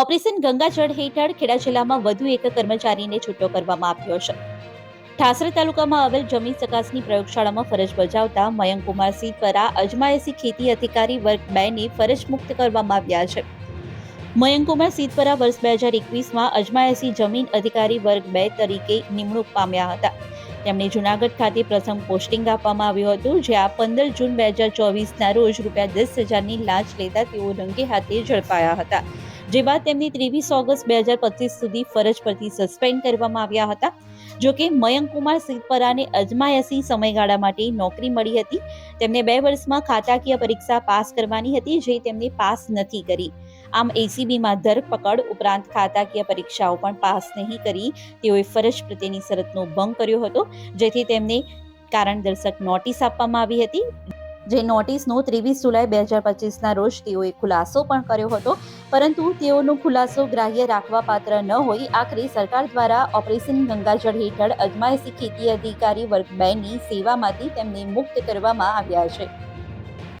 Operation ગંગાજળ હેઠળ ખેડા જિલ્લામાં વધુ એક કર્મચારીને છૂટો કરવામાં આવ્યો છે. ઠાસર તાલુકામાં આવેલ જમીન ચકાસણી પ્રયોગશાળામાં ફરજ બજાવતા મયંકુમારસિંહ દ્વારા અજમાયસી ખેતી અધિકારી વર્ગ બે ને ફરજ મુક્ત કરવામાં આવ્યા છે. મયંકુમાર સિદ્ધપરા વર્ષ બે હજાર એકવીસમાં અજમાયસી જમીન અધિકારી વર્ગ બે તરીકે નિમણૂક પામ્યા હતા. તેમને જુનાગઢ ખાતે પ્રથમ પોસ્ટિંગ આપવામાં આવ્યું હતું, જ્યાં પંદર જૂન બે હજાર ચોવીસના રોજ રૂપિયા દસ હજારની લાંચ લેતા તેઓ રંગે હાથે ઝડપાયા હતા. જે બાદ તેમની ત્રેવીસ ઓગસ્ટ બે હજાર પચીસ સુધી ફરજ પરથી સસ્પેન્ડ કરવામાં આવ્યા હતા. જોકે મયંકુમાર સિદ્ધપરાને અજમાયસી સમયગાળા માટે નોકરી મળી હતી. તેમને બે વર્ષમાં ખાતાકીય પરીક્ષા પાસ કરવાની હતી, જે તેમને પાસ નથી કરી. આમ એસીબીમાં ધરપકડ ઉપરાંત ખાતાકીય પરીક્ષાઓ પણ પાસ નહીં કરી, તેઓએ ફરજ પ્રત્યેની શરતનો ભંગ કર્યો હતો, જેથી તેમને કારણ દર્શક નોટિસ આપવામાં આવી હતી. જે નોટિસનો ત્રેવીસ જુલાઈ બે હજાર પચીસના રોજ તેઓએ ખુલાસો પણ કર્યો હતો. પરંતુ તેઓનો ખુલાસો ગ્રાહ્ય રાખવા પાત્ર ન હોઈ આખરે સરકાર દ્વારા ઓપરેશન ગંગાજળ હેઠળ અજમાયશી ખેતી અધિકારી વર્ગ બેની સેવામાંથી તેમને મુક્ત કરવામાં આવ્યા છે.